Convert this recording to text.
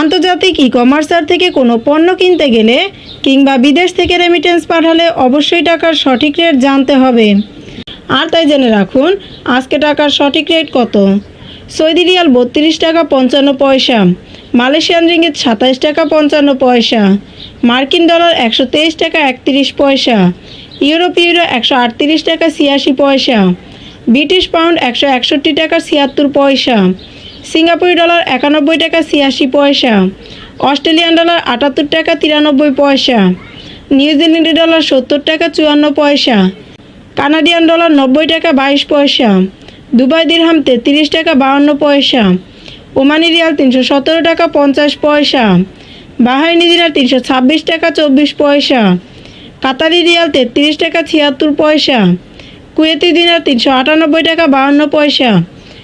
আন্তর্জাতিক ই কমার্সার থেকে কোনো পণ্য কিনতে গেলে কিংবা বিদেশ থেকে রেমিটেন্স পাঠালে অবশ্যই টাকার সঠিক রেট জানতে হবে। আর তাই জেনে রাখুন, আজকে টাকার সঠিক রেট কত? সৌদি রিয়াল বত্রিশ টাকা পঞ্চান্ন পয়সা, মালয়েশিয়ান রিঙ্গিত সাতাইশ টাকা পঞ্চান্ন পয়সা, মার্কিন ডলার একশো তেইশ টাকা একত্রিশ পয়সা ইউরোপ ইউরো একশো আটত্রিশ টাকা ছিয়াশি পয়সা, ব্রিটিশ পাউন্ড একশো একষট্টি টাকা ছিয়াত্তর পয়সা সিঙ্গাপুরি ডলার একানব্বই টাকা ছিয়াশি পয়সা, অস্ট্রেলিয়ান ডলার আটাত্তর টাকা তিরানব্বই পয়সা নিউজিল্যান্ডি ডলার সত্তর টাকা চুয়ান্ন পয়সা, কানাডিয়ান ডলার নব্বই টাকা বাইশ পয়সা, দুবাই দিরহাম তেত্রিশ টাকা বাহান্ন পয়সা, ওমানি রিয়াল তিনশো সতেরো টাকা পঞ্চাশ পয়সা বাহাইনি দিনার তিনশো ছাব্বিশ টাকা চব্বিশ পয়সা, কাতারি রিয়াল তেত্রিশ টাকা ছিয়াত্তর পয়সা, কুয়েতি দিনার তিনশো আটানব্বই টাকা বাহান্ন পয়সা